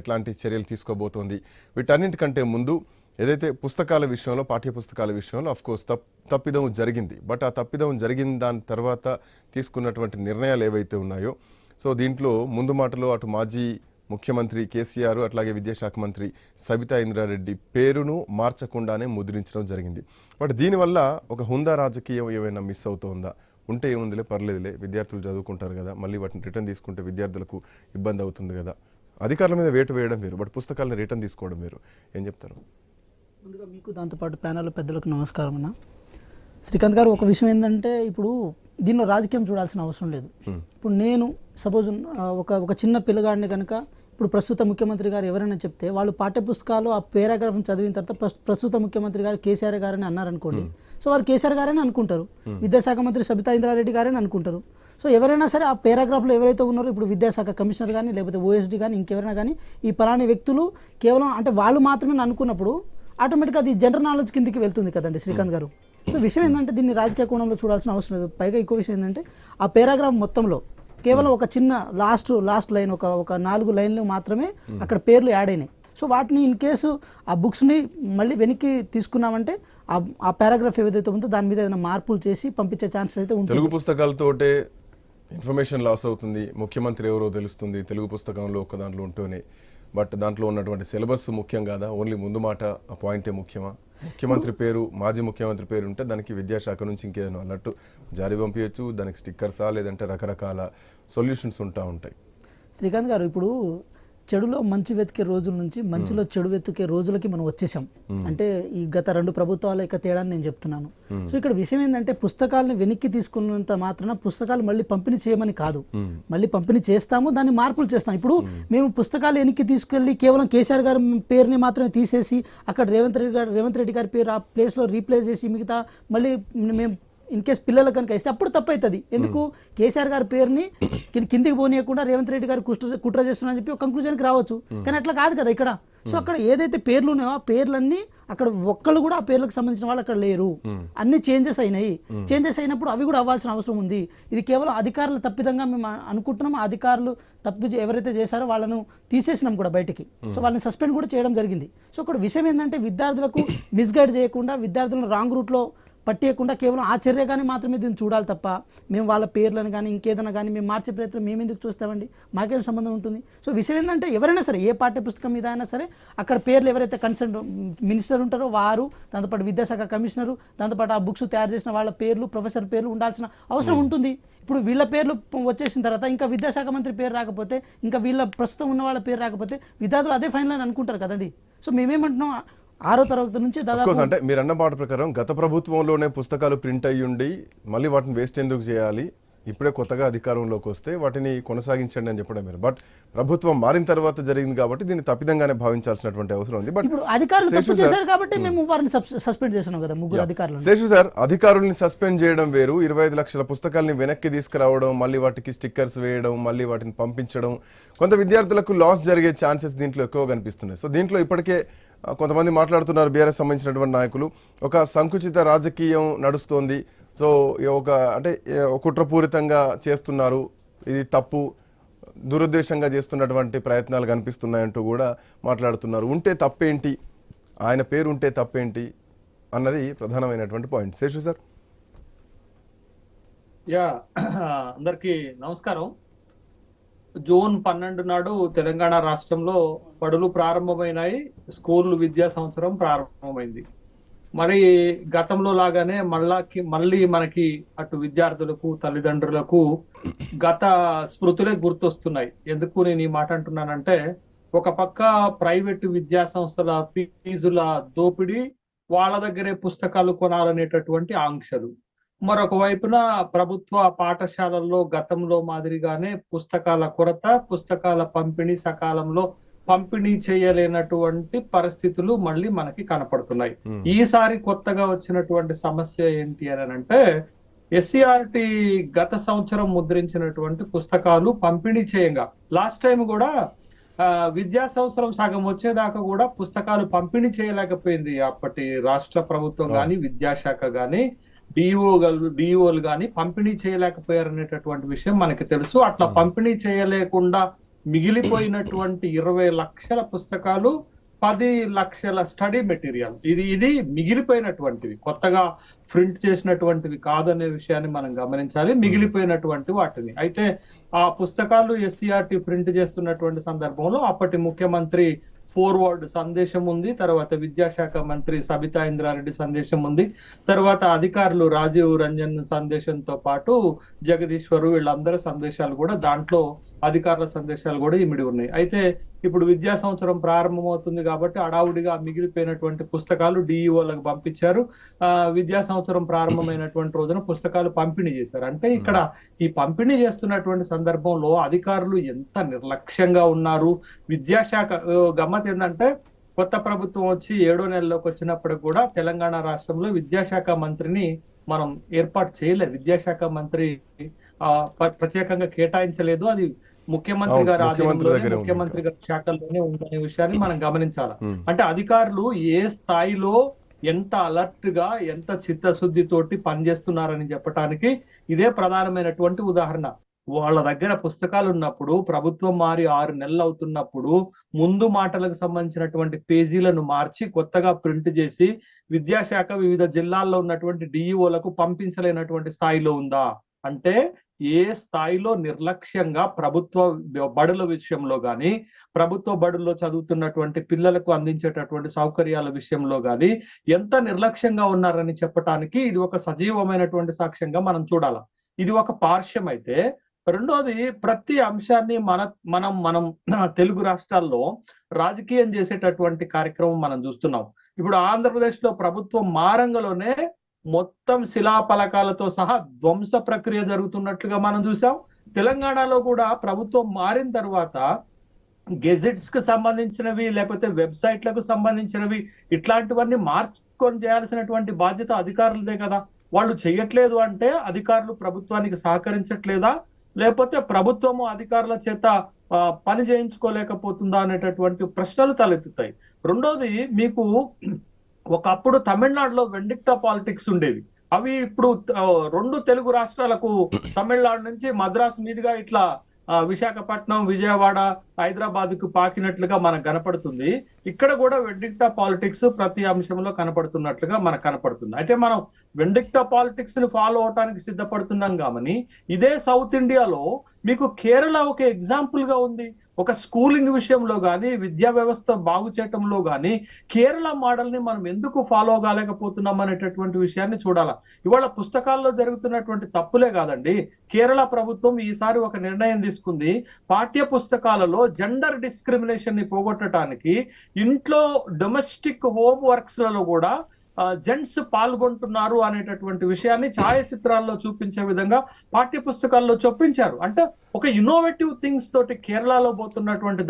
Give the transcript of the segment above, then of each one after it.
ఎట్లాంటి చర్యలు తీసుకోబోతోంది? వీటన్నింటికంటే ముందు ఏదైతే పుస్తకాల విషయంలో పాఠ్య పుస్తకాల విషయంలో అఫ్ కోర్స్ తప్ తప్పిదం జరిగింది. బట్ ఆ తప్పిదం జరిగిన దాని తర్వాత తీసుకున్నటువంటి నిర్ణయాలు ఏవైతే ఉన్నాయో సో దీంట్లో ముందు మాటలో అటు మాజీ ముఖ్యమంత్రి కేసీఆర్ అట్లాగే విద్యాశాఖ మంత్రి సబితా ఇంద్రారెడ్డి పేరును మార్చకుండానే ముద్రించడం జరిగింది. బట్ దీనివల్ల ఒక హుందా రాజకీయం ఏమైనా మిస్ అవుతోందా? ఉంటే ఏముందిలే పర్లేదులే విద్యార్థులు చదువుకుంటారు కదా మళ్ళీ వాటిని రిటర్న్ తీసుకుంటే విద్యార్థులకు ఇబ్బంది అవుతుంది కదా. అధికారుల మీద వేటు వేయడం వేరు బట్ పుస్తకాలను రిటర్న్ తీసుకోవడం వేరు. ఏం చెప్తారు? ముందుగా మీకు దాంతోపాటు ప్యానల్ పెద్దలకు నమస్కారం అన్న. శ్రీకాంత్ గారు ఒక విషయం ఏంటంటే ఇప్పుడు దీనిలో రాజకీయం చూడాల్సిన అవసరం లేదు. ఇప్పుడు నేను సపోజ్ ఒక ఒక చిన్న పిల్లగాడిని కనుక ఇప్పుడు ప్రస్తుత ముఖ్యమంత్రి గారు ఎవరైనా చెప్తే వాళ్ళు పాఠ్యపుస్తకాలు ఆ పేరాగ్రాఫ్ని చదివిన తర్వాత ప్రస్- ప్రస్తుత ముఖ్యమంత్రి గారు కేసీఆర్ గారని అన్నారనుకోండి. సో వారు కేసీఆర్ గారని అనుకుంటారు. విద్యాశాఖ మంత్రి సబితా ఇంద్రారెడ్డి గారని అనుకుంటారు. సో ఎవరైనా సరే ఆ పేరాగ్రాఫ్లో ఎవరైతే ఉన్నారో ఇప్పుడు విద్యాశాఖ కమిషనర్ కానీ లేకపోతే ఓఎస్డీ కానీ ఇంకెవరైనా కానీ ఈ పలాని వ్యక్తులు కేవలం అంటే వాళ్ళు మాత్రమే అనుకున్నప్పుడు ఆటోమేటిక్గా అది జనరల్ నాలెడ్జ్ కిందికి వెళ్తుంది కదండి శ్రీకాంత్ గారు. సో విషయం ఏంటంటే దీన్ని రాజకీయ కోణంలో చూడాల్సిన అవసరం లేదు. పైగా ఇంకో విషయం ఏంటంటే ఆ పేరాగ్రాఫ్ మొత్తంలో కేవలం ఒక చిన్న లాస్ట్ లాస్ట్ లైన్ ఒక ఒక నాలుగు లైన్లు మాత్రమే అక్కడ పేర్లు యాడ్ అయినాయి. సో వాటిని ఇన్ కేసు ఆ బుక్స్ని మళ్ళీ వెనక్కి తీసుకున్నామంటే ఆ ఆ పారాగ్రాఫ్ ఏదైతే ఉందో దాని మీద ఏదైనా మార్పులు చేసి పంపించే ఛాన్సెస్ అయితే ఉంటుంది. తెలుగు పుస్తకాలతోటే ఇన్ఫర్మేషన్ లాస్ అవుతుంది ముఖ్యమంత్రి ఎవరో తెలుస్తుంది తెలుగు పుస్తకంలో ఒక దాంట్లో ఉంటూనే. బట్ దాంట్లో ఉన్నటువంటి సిలబస్ ముఖ్యం కాదా? ఓన్లీ ముందు మాట ఆ పాయింటే ముఖ్యమా? ముఖ్యమంత్రి పేరు మాజీ ముఖ్యమంత్రి పేరు ఉంటే దానికి విద్యాశాఖ నుంచి ఇంకేదైనా అన్నట్టు జారీ పంపించచ్చు దానికి స్టిక్కర్సా లేదంటే రకరకాల సొల్యూషన్స్ ఉంటా ఉంటాయి. శ్రీకాంత్ గారు ఇప్పుడు చెడులో మంచి వెతికే రోజుల నుంచి మంచిలో చెడు వెతికే రోజులకి మనం వచ్చేసాం అంటే ఈ గత రెండు ప్రభుత్వాల యొక్క తేడాన్ని నేను చెప్తున్నాను. సో ఇక్కడ విషయం ఏంటంటే పుస్తకాలను వెనక్కి తీసుకున్నంత మాత్రాన పుస్తకాలు మళ్ళీ పంపిణీ చేయమని కాదు. మళ్ళీ పంపిణీ చేస్తాము దాన్ని మార్పులు చేస్తాం. ఇప్పుడు మేము. పుస్తకాలు వెనక్కి తీసుకెళ్ళి కేవలం కేసీఆర్ గారి పేరుని మాత్రమే తీసేసి అక్కడ రేవంత్ రెడ్డి గారు రేవంత్ రెడ్డి గారి పేరు ఆ ప్లేస్లో రీప్లేస్ చేసి మిగతా మళ్ళీ మేము ఇన్ కేస్ పిల్లలకు కనుక ఇస్తే అప్పుడు తప్పు అవుతుంది ఎందుకు? కేసీఆర్ గారి పేరుని కింద- కిందికి పోనీయకుండా రేవంత్ రెడ్డి గారు కుట్ర కుట్ర చేస్తున్నారని చెప్పి ఒక కంక్లూజన్కి రావచ్చు. కానీ అట్లా కాదు కదా ఇక్కడ. సో అక్కడ ఏదైతే పేర్లు ఉన్నాయో ఆ పేర్లన్నీ అక్కడ ఒక్కళ్ళు కూడా ఆ పేర్లకు సంబంధించిన వాళ్ళు అక్కడ లేరు. అన్ని చేంజెస్ అయినాయి. చేంజెస్ అయినప్పుడు అవి కూడా అవ్వాల్సిన అవసరం ఉంది. ఇది కేవలం అధికారులు తప్పిదంగా మేము అనుకుంటున్నాం. అధికారులు తప్పు ఎవరైతే చేశారో వాళ్ళను తీసేసినాం కూడా బయటికి. సో వాళ్ళని సస్పెండ్ కూడా చేయడం జరిగింది. సో ఇక్కడ విషయం ఏంటంటే విద్యార్థులకు మిస్గైడ్ చేయకుండా విద్యార్థులను రాంగ్ రూట్లో పట్టేయకుండా కేవలం ఆ చర్యగానే మాత్రమే దీన్ని చూడాలి తప్ప మేము వాళ్ళ పేర్లను కానీ ఇంకేదైనా కానీ మేము మార్చే ప్రయత్నం మేము ఎందుకు చూస్తామండి? మాకేం సంబంధం ఉంటుంది? సో విషయం ఏంటంటే ఎవరైనా సరే ఏ పాఠ్య పుస్తకం మీద అయినా సరే అక్కడ పేర్లు ఎవరైతే కన్సర్న్ మినిస్టర్ ఉంటారో వారు దాంతోపాటు విద్యాశాఖ కమిషనరు దాంతోపాటు ఆ బుక్స్ తయారు చేసిన వాళ్ళ పేర్లు ప్రొఫెసర్ పేర్లు ఉండాల్సిన అవసరం ఉంటుంది. ఇప్పుడు వీళ్ళ పేర్లు వచ్చేసిన తర్వాత ఇంకా విద్యాశాఖ మంత్రి పేరు రాకపోతే ఇంకా వీళ్ళ ప్రస్తుతం ఉన్న వాళ్ళ పేరు రాకపోతే విద్యార్థులు అదే ఫైనల్ అని అనుకుంటారు కదండి. సో మేమేమంటున్నాం? ఆరో తరగతి నుంచి దాదాపు అంటే మీరు అన్న మాట ప్రకారం గత ప్రభుత్వంలోనే పుస్తకాలు ప్రింట్ అయ్యి ఉండి మళ్ళీ వాటిని వేస్ట్ ఎందుకు చేయాలి? ఇప్పుడే కొత్తగా అధికారంలోకి వస్తే వాటిని కొనసాగించండి అని చెప్పడం మీరు బట్ ప్రభుత్వం మారిన తర్వాత జరిగింది కాబట్టి దీన్ని తప్పిదంగానే భావించాల్సినటువంటి అవసరం ఉంది. బట్ ఇప్పుడు అధికారులు తప్పు చేశారు కాబట్టి మేము వారిని సస్పెండ్ కదా ముగ్గురు అధికారులను. శేషు సార్ అధికారుల్ని సస్పెండ్ చేయడం వేరు. ఇరవై ఐదు లక్షల పుస్తకాల్ని వెనక్కి తీసుకురావడం మళ్ళీ వాటికి స్టిక్కర్స్ వేయడం మళ్ళీ వాటిని పంపించడం. కొంత విద్యార్థులకు లాస్ జరిగే ఛాన్సెస్ దీంట్లో ఎక్కువ కనిపిస్తున్నాయి. సో దీంట్లో ఇప్పటికే కొంతమంది మాట్లాడుతున్నారు బీఆర్ఎస్ సంబంధించినటువంటి నాయకులు. ఒక సంకుచిత రాజకీయం నడుస్తోంది. సో ఈ ఒక అంటే కుట్రపూరితంగా చేస్తున్నారు. ఇది తప్పు. దురుద్దేశంగా చేస్తున్నటువంటి ప్రయత్నాలు కనిపిస్తున్నాయంటూ కూడా మాట్లాడుతున్నారు. ఉంటే తప్పేంటి? ఆయన పేరు ఉంటే తప్పేంటి? అన్నది ప్రధానమైనటువంటి పాయింట్. శేషు సార్. యా అందరికీ నమస్కారం. జూన్ పన్నెండు నాడు తెలంగాణ రాష్ట్రంలో బడులు ప్రారంభమైనాయి స్కూల్ విద్యా సంవత్సరం ప్రారంభమైంది. మరి గతంలో లాగానే మళ్ళాకి మళ్ళీ మనకి అటు విద్యార్థులకు తల్లిదండ్రులకు గత స్మృతులే గుర్తొస్తున్నాయి. ఎందుకు నేను ఈ మాట అంటున్నానంటే ఒక పక్క ప్రైవేటు విద్యా సంస్థల ఫీజుల దోపిడీ వాళ్ళ దగ్గరే పుస్తకాలు కొనాలనేటటువంటి ఆంక్షలు. మరొక వైపున ప్రభుత్వ పాఠశాలల్లో గతంలో మాదిరిగానే పుస్తకాల కొరత పుస్తకాల పంపిణీ సకాలంలో పంపిణీ చేయలేనటువంటి పరిస్థితులు మళ్ళీ మనకి కనపడుతున్నాయి. ఈసారి కొత్తగా వచ్చినటువంటి సమస్య ఏంటి అని అంటే ఎస్సీఆర్టి గత సంవత్సరం ముద్రించినటువంటి పుస్తకాలు పంపిణీ చేయంగా. లాస్ట్ టైం కూడా విద్యా సంవత్సరం సగం వచ్చేదాకా కూడా పుస్తకాలు పంపిణీ చేయలేకపోయింది అప్పటి రాష్ట్ర ప్రభుత్వం గాని విద్యాశాఖ గాని. డిఓ డిఓలు గాని పంపిణీ చేయలేకపోయారు అనేటటువంటి విషయం మనకి తెలుసు. అట్లా పంపిణీ చేయలేకుండా మిగిలిపోయినటువంటి ఇరవై లక్షల పుస్తకాలు పది లక్షల స్టడీ మెటీరియల్. ఇది ఇది మిగిలిపోయినటువంటివి. కొత్తగా ప్రింట్ చేసినటువంటివి కాదనే విషయాన్ని మనం గమనించాలి. మిగిలిపోయినటువంటి వాటిని. అయితే ఆ పుస్తకాలు ఎస్సీఆర్టీ ప్రింట్ చేస్తున్నటువంటి సందర్భంలో అప్పటి ముఖ్యమంత్రి ఫోర్వర్డ్ సందేశం ఉంది తర్వాత విద్యాశాఖ మంత్రి సబితా ఇంద్రారెడ్డి సందేశం ఉంది తర్వాత అధికారులు రాజీవ్ రంజన్ సందేశంతో పాటు జగదీశ్వరు వీళ్ళందరి సందేశాలు కూడా దాంట్లో అధికారుల సందేశాలు కూడా ఇమిడి ఉన్నాయి. అయితే ఇప్పుడు విద్యా సంవత్సరం ప్రారంభమవుతుంది కాబట్టి అడావుడిగా మిగిలిపోయినటువంటి పుస్తకాలు డిఈఓలకు పంపించారు. ఆ విద్యా సంవత్సరం ప్రారంభమైనటువంటి రోజున పుస్తకాలు పంపిణీ చేశారు. అంటే ఇక్కడ ఈ పంపిణీ చేస్తున్నటువంటి సందర్భంలో అధికారులు ఎంత నిర్లక్ష్యంగా ఉన్నారు? విద్యాశాఖ గమ్మత్ ఏంటంటే కొత్త ప్రభుత్వం వచ్చి ఏడో నెలలోకి వచ్చినప్పుడు కూడా తెలంగాణ రాష్ట్రంలో విద్యాశాఖ మంత్రిని మనం ఏర్పాటు చేయలేదు. విద్యాశాఖ మంత్రి ఆ, ప్ర- ప్రత్యేకంగా కేటాయించలేదు. అది ముఖ్యమంత్రి గారి ఆధీనంలోనే ఉంది ముఖ్యమంత్రి గారి శాఖల్లోనే ఉందనే విషయాన్ని మనం గమనించాలి. ఉమ్. అంటే అధికారులు ఏ స్థాయిలో ఎంత అలర్ట్గా ఎంత చిత్తశుద్ధి తోటి పనిచేస్తున్నారని చెప్పడానికి ఇదే ప్రధానమైనటువంటి ఉదాహరణ. వాళ్ళ దగ్గర పుస్తకాలు ఉన్నప్పుడు ప్రభుత్వం మారి ఆరు నెలలు అవుతున్నప్పుడు ముందు మాటలకు సంబంధించినటువంటి పేజీలను మార్చి కొత్తగా ప్రింట్ చేసి విద్యాశాఖ వివిధ జిల్లాల్లో ఉన్నటువంటి డిఈఓలకు పంపించలేనటువంటి స్థాయిలో ఉందా? అంటే ఏ స్థాయిలో నిర్లక్ష్యంగా ప్రభుత్వ బడుల విషయంలో కానీ ప్రభుత్వ బడుల్లో చదువుతున్నటువంటి పిల్లలకు అందించేటటువంటి సౌకర్యాల విషయంలో గాని ఎంత నిర్లక్ష్యంగా ఉన్నారని చెప్పటానికి ఇది ఒక సజీవమైనటువంటి సాక్ష్యంగా మనం చూడాలి. ఇది ఒక పార్శ్వం అయితే రెండోది ప్రతి అంశాన్ని మన మనం మనం తెలుగు రాష్ట్రాల్లో రాజకీయం చేసేటటువంటి కార్యక్రమం మనం చూస్తున్నాం. ఇప్పుడు ఆంధ్రప్రదేశ్లో ప్రభుత్వం మారంగలోనే మొత్తం శిలాపలకాలతో సహా ధ్వంస ప్రక్రియ జరుగుతున్నట్లుగా మనం చూసాం. తెలంగాణలో కూడా ప్రభుత్వం మారిన తర్వాత గెజెట్స్కు సంబంధించినవి లేకపోతే వెబ్సైట్లకు సంబంధించినవి ఇట్లాంటివన్నీ మార్చుకొని చేయాల్సినటువంటి బాధ్యత అధికారులదే కదా. వాళ్ళు చెయ్యట్లేదు అంటే అధికారులు ప్రభుత్వానికి సహకరించట్లేదా? లేకపోతే ప్రభుత్వము అధికారుల చేత పని చేయించుకోలేకపోతుందా అనేటటువంటి ప్రశ్నలు తలెత్తుతాయి. రెండోది మీకు ఒకప్పుడు తమిళనాడులో వెండిక్టా పాలిటిక్స్ ఉండేవి. అవి ఇప్పుడు రెండు తెలుగు రాష్ట్రాలకు తమిళనాడు నుంచి మద్రాసు మీదుగా ఇట్లా విశాఖపట్నం విజయవాడ హైదరాబాద్కు పాకినట్లుగా మనకు కనపడుతుంది. ఇక్కడ కూడా వెండిక్టా పాలిటిక్స్ ప్రతి అంశంలో కనపడుతున్నట్లుగా మనకు కనపడుతుంది. అయితే మనం వెండిక్టా పాలిటిక్స్ని ఫాలో అవటానికి సిద్ధపడుతున్నాం కామని ఇదే సౌత్ ఇండియాలో మీకు కేరళ ఒక ఎగ్జాంపుల్గా ఉంది. ఒక స్కూలింగ్ విషయంలో కానీ విద్యా వ్యవస్థ బాగు చేయటంలో కానీ కేరళ మోడల్ని మనం ఎందుకు ఫాలో కాలేకపోతున్నాం అనేటటువంటి విషయాన్ని చూడాలా. ఇవాళ పుస్తకాల్లో జరుగుతున్నటువంటి తప్పులే కాదండి. కేరళ ప్రభుత్వం ఈసారి ఒక నిర్ణయం తీసుకుంది. పాఠ్య పుస్తకాలలో జెండర్ డిస్క్రిమినేషన్ని పోగొట్టడానికి ఇంట్లో డొమెస్టిక్ హోమ్ వర్క్స్లలో కూడా జెంట్స్ పాల్గొంటున్నారు అనేటటువంటి విషయాన్ని ఛాయాచిత్రాల్లో చూపించే విధంగా పాఠ్య పుస్తకాల్లో చొప్పించారు. అంటే ఒక ఇన్నోవేటివ్ థింగ్స్ తోటి కేరళలో పోతున్నటువంటి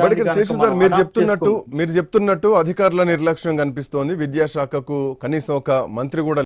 మీరు చెప్తున్నట్టు మీరు చెప్తున్నట్టు అధికారుల నిర్లక్ష్యం కనిపిస్తోంది. విద్యాశాఖకు కనీసం ఒక మంత్రి కూడా